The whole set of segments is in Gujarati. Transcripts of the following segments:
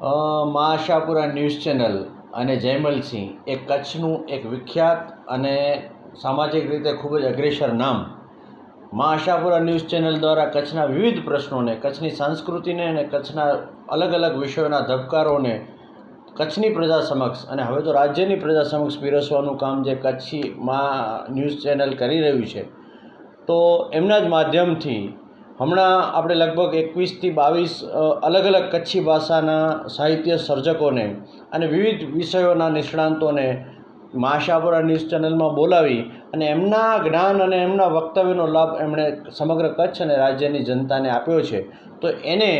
મા આશાપુરા ન્યૂઝ ચેનલ અને જયમલસિંહ એ કચ્છનું એક વિખ્યાત અને સામાજિક રીતે ખૂબ જ અગ્રેસર નામ મા આશાપુરા ન્યૂઝ ચેનલ દ્વારા કચ્છના વિવિધ પ્રશ્નોને, કચ્છની સંસ્કૃતિને અને કચ્છના અલગ અલગ વિષયોના ધબકારોને કચ્છની પ્રજા સમક્ષ અને હવે તો રાજ્યની પ્રજા સમક્ષ પીરસવાનું કામ જે કચ્છી મા ન્યૂઝ ચેનલ કરી રહ્યું છે, તો એમના જ માધ્યમથી હમણાં આપણે લગભગ એકવીસથી બાવીસ અલગ અલગ કચ્છી ભાષાના સાહિત્ય સર્જકોને અને વિવિધ વિષયોના નિષ્ણાંતોને માશાપુરા ન્યૂઝ ચેનલમાં બોલાવી અને એમના જ્ઞાન અને એમના વક્તવ્યનો લાભ એમણે સમગ્ર કચ્છ અને રાજ્યની જનતાને આપ્યો છે. તો એને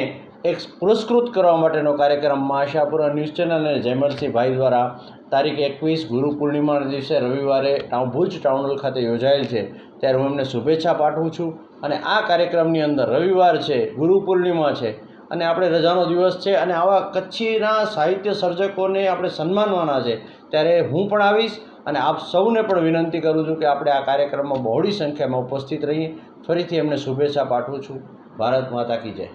એક પુરસ્કૃત કરવા માટેનો કાર્યક્રમ માશાપુરા ન્યૂઝ ચેનલ અને જયમલસિંહ ભાઈ દ્વારા તારીખ એકવીસ ગુરુ પૂર્ણિમાના દિવસે રવિવારે ભુજ ટાઉન હોલ ખાતે યોજાયેલ છે. ત્યારે હું એમને શુભેચ્છા પાઠવું છું અને આ કાર્યક્રમની અંદર રવિવાર છે, ગુરુ પૂર્ણિમા છે અને આપણે રજાનો દિવસ છે અને આવા કચ્છીના સાહિત્ય સર્જકોને આપણે સન્માનવાના છે. ત્યારે હું પણ આવીશ અને આપ સૌને પણ વિનંતી કરું છું કે આપણે આ કાર્યક્રમમાં બહોળી સંખ્યામાં ઉપસ્થિત રહીએ. ફરીથી એમને શુભેચ્છા પાઠવું છું. ભારત માતા કી જય.